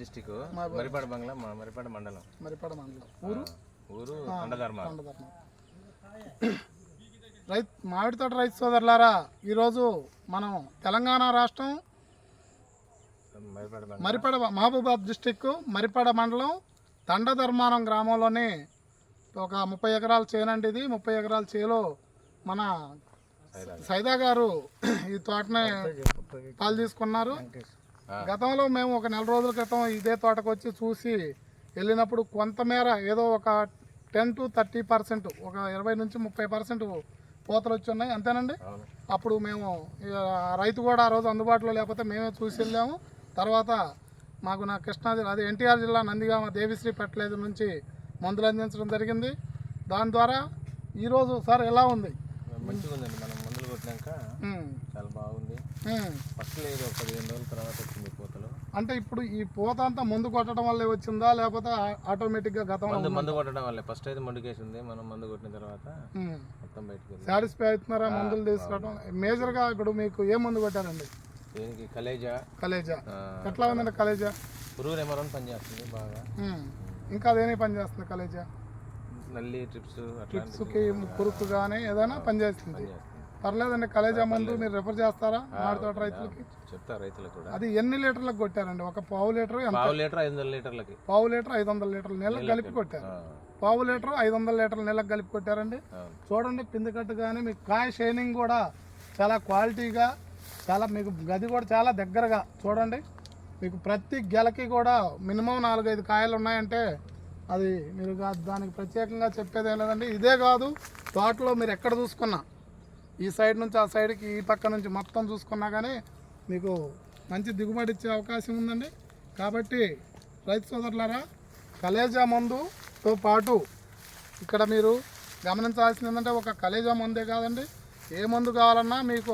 District Marripadu బంగ్లా మరిపాడు మండలం. మరిపడ మండలం. ఊరు? ఊరు రైతు మామిడి తోట రైతు సోదరులారా ఈరోజు మనం తెలంగాణ రాష్ట్రం మరిపాడు మహబూబాద్ డిస్టిక్ మరిపడ మండలం దండధర్మానం గ్రామంలోని ఒక ముప్పై ఎకరాల చేనండి ఇది. ముప్పై ఎకరాల చేలో మన సైదా గారు. ఈ తోటని పాలు తీసుకున్నారు. గతంలో మేము ఒక నెల రోజుల క్రితం ఇదే తోటకు వచ్చి చూసి వెళ్ళినప్పుడు కొంతమేర ఏదో ఒక టెన్ టు థర్టీ పర్సెంట్ ఒక ఇరవై నుంచి ముప్పై పర్సెంట్ పూతలు వచ్చి ఉన్నాయి అంతేనండి? అప్పుడు మేము రైతు కూడా ఆ రోజు అందుబాటులో లేకపోతే మేమే చూసి వెళ్ళాము. తర్వాత మాకు నా కృష్ణా జిల్లా అదే ఎన్టీఆర్ జిల్లా నందిగామ దేవిశ్రీ ఫెర్టిలైజర్ నుంచి మందులు అందించడం జరిగింది. దాని ద్వారా ఈరోజు సార్ ఎలా ఉంది? మంచిగా ఉందండి మనం మందులు కొట్టినాక చాలా బాగుంది. ఫస్ట్ లేదు పదిహేను రోజుల తర్వాత వచ్చింది పూతలు. అంటే ఇప్పుడు ఈ పూత అంతా మందు కొట్టడం వల్లే వచ్చిందా? లేకపోతే ఆ- ఆటోమేటిక్గా గతంలో మందు కొట్టడం వల్లే. ఫస్ట్ అయితే మందుకేసి ఉంది మనం మందు కొట్టిన తర్వాత. మొత్తం బయటకు సాటిస్ఫై అవుతున్నారా? మందులు తీసుకురావడం మేజర్గా ఇప్పుడు మీకు ఏ మందు కొట్టారండి? దీనికి? కలేజా? కలేజా. ఎట్లా ఉందండి కలేజా? పురుగు నెమరని పనిచేస్తుంది బాగా. ఇంకా అదేనే పని చేస్తుంది కలేజా? నల్లి ట్రిప్స్ ట్రిప్స్కి కురుకు కానీ ఏదైనా పని చేస్తుంది. పనిచేస్తుంది పర్లేదండి కలేజా మందు మీరు రిఫర్ చేస్తారా? మామిడి తోట రైతులకి? చెప్తా రైతులకు కూడా. అది ఎన్ని లీటర్లకు కొట్టారండి? ఒక పావు లీటర్ పావు లీటర్ ఐదు వందల లీటర్లకి. పావు లీటర్ ఐదు వందల లీటర్ల నీళ్ళకి కలిపి కొట్టారు. పావు లీటర్ ఐదు వందల లీటర్ల నీళ్ళకి కలిపి కొట్టారండి. చూడండి పిండి కట్టు కానీ మీకు కాయ షైనింగ్ కూడా చాలా క్వాలిటీగా చాలా మీకు గది కూడా చాలా దగ్గరగా చూడండి. మీకు ప్రతి గెలకి కూడా మినిమం నాలుగైదు కాయలు ఉన్నాయంటే అది మీరు దానికి ప్రత్యేకంగా చెప్పేది ఏం లేదండి. ఇదే కాదు తోటలో మీరు ఎక్కడ చూసుకున్నా ఈ సైడ్ నుంచి ఆ సైడ్కి ఈ పక్క నుంచి మొత్తం చూసుకున్నా కానీ మీకు మంచి దిగుబడి ఇచ్చే అవకాశం ఉందండి. కాబట్టి రైతు సోదరులారా కలేజా మందుతో పాటు ఇక్కడ మీరు గమనించాల్సింది ఏంటంటే ఒక కలేజా మందే కాదండి. ఏ మందు కావాలన్నా మీకు